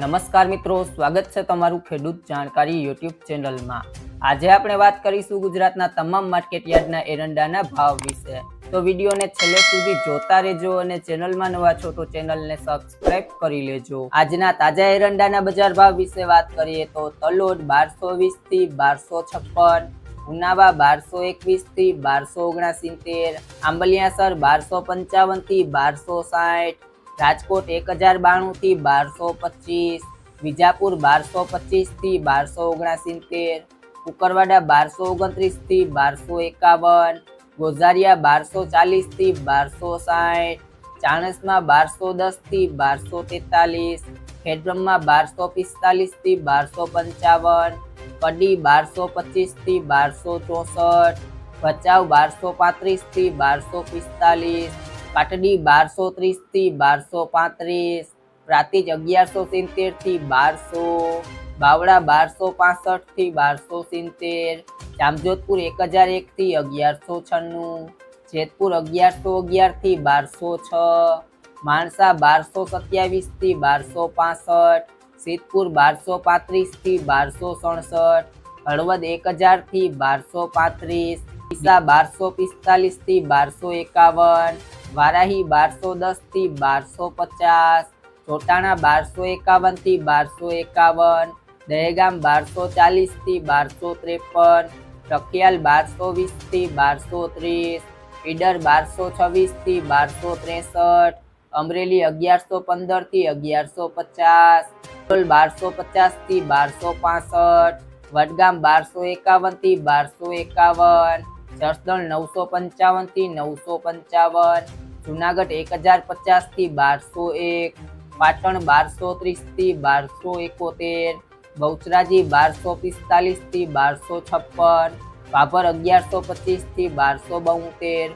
નમસ્કાર મિત્રો, સ્વાગત છે તમારું ખેડૂત જાણકારી યુટ્યુબ ચેનલમાં. આજે આપણે વાત કરીશું ગુજરાતના તમામ માર્કેટ યાર્ડના એરંડાના ભાવ વિશે. તો વિડીયોને છેલ્લે સુધી જોતા રહેજો અને ચેનલમાં નવા છો તો ચેનલને સબસ્ક્રાઇબ કરી લેજો. આજના તાજા એરંડાના બજાર ભાવ વિશે વાત કરીએ તો તલોદ બારસો વીસથી બારસો છપ્પન, ઉનાવા બારસો એકવીસથી બારસો ઓગણસિત્તેર, આંબલિયાસર બારસો પંચાવનથી બારસો સાઠ રાજકોટ એક હજાર બાણું થી બારસો પચીસ, વિજાપુર બારસો પચીસથી બારસો ઓગણસિત્તેર કુકરવાડા બારસો ઓગણત્રીસથી બારસો એકાવન, ગોઝારિયા બારસો ચાલીસથી બારસો સાઠ, ચાણસમાં બારસો દસથી બારસો તેતાલીસ ખેડબ્રમમાં બારસો પિસ્તાલીસથી બારસો પંચાવન, કડી બારસો પચીસથી બારસો ચોસઠ, ભચાઉ બારસો પાંત્રીસથી બારસો પિસ્તાલીસ પાટડી બારસો ત્રીસથી બારસો પાંત્રીસ, પ્રાતિજ અગિયારસો સિત્તેરથી બારસો, બાવળા બારસો પાસઠથી બારસો સિત્તેર, જામજોધપુર એક હજાર એક થી અગિયારસો છન્નું, જેતપુર અગિયારસો અગિયારથી બારસો છ, માણસા બારસો સત્યાવીસથી બારસો પાસઠ, સિદ્ધપુર બારસો પાંત્રીસથી બારસો સડસઠ, હળવદ એક હજારથી બારસો પાંત્રીસ ડીસા બારસો પિસ્તાલીસથી બારસો એકાવન, વારાહી બારસો દસથી બારસો પચાસ, ચોટાણા બારસો એકાવનથી બારસો એકાવન, દહેગામ બારસો ચાલીસથી બારસો ત્રેપન, રખિયાલ બારસો વીસથી બારસો ત્રીસ, ઈડર બારસો છવ્વીસથી બારસો ત્રેસઠ, અમરેલી અગિયારસો પંદરથી અગિયારસો પચાસ અકોલ બારસો પચાસથી બારસો પાસઠ, વડગામ બારસો એકાવનથી બારસો એકાવન જસદણ નવસો પંચાવનથી નવસો પંચાવન, જુનાગઢ એક હજાર પચાસથી બારસો એક, પાટણ બારસો ત્રીસથી બારસો એકોતેર, બહુચરાજી બારસો પિસ્તાલીસથી બારસો છપ્પન, ભાભર અગિયારસો પચીસથી બારસો બોતેર,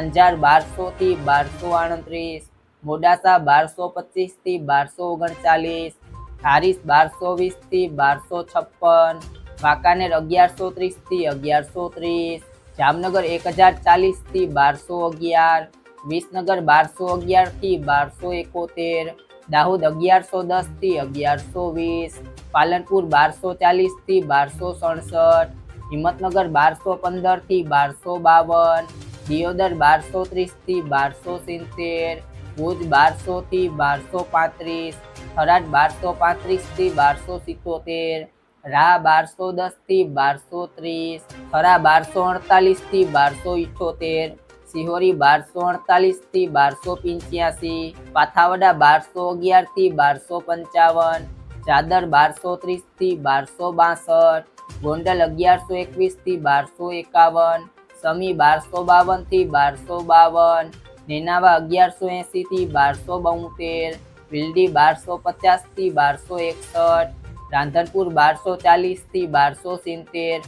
અંજાર બારસો થી બારસો આડત્રીસ મોડાસા બારસો પચીસથી બારસો ઓગણચાલીસ હારીસ બારસો વીસથી બારસો છપ્પન, વાંકાનેર અગિયારસો ત્રીસથી અગિયારસો ત્રીસ જામનગર એક હજાર ચાલીસથી બારસો અગિયાર, વિસનગર બારસો અગિયારથી બારસો એકોતેર, દાહોદ અગિયારસો દસથી અગિયારસો વીસ, પાલનપુર બારસો ચાલીસથી બારસો સડસઠ, હિંમતનગર બારસો પંદરથી બારસો બાવન, દિયોદર બારસો ત્રીસથી બારસો સિત્તેર, ભુજ બારસો થી બારસો પાંત્રીસ, થરાદ બારસો પાંત્રીસથી બારસો સિત્તોતેર રા બારસો દસથી બારસો ત્રીસ, ખરા બારસો અડતાલીસથી બારસો ઇઠોતેર, સિહોરી બારસો અડતાલીસથી બારસો પંચ્યાસી, પાથાવડા બારસો અગિયારથી બારસો પંચાવન ચાદર બારસો ત્રીસથી બારસો બાસઠ, ગોંડલ અગિયારસો એકવીસથી બારસો એકાવન, સમી બારસો બાવનથી બારસો બાવન, નેનાવા અગિયારસો એંસી થી બારસો બોતેર, વિલડી બારસો પચાસથી બારસો એકસઠ રાંધનપુર બારસો ચાલીસથી બારસો સિત્તેર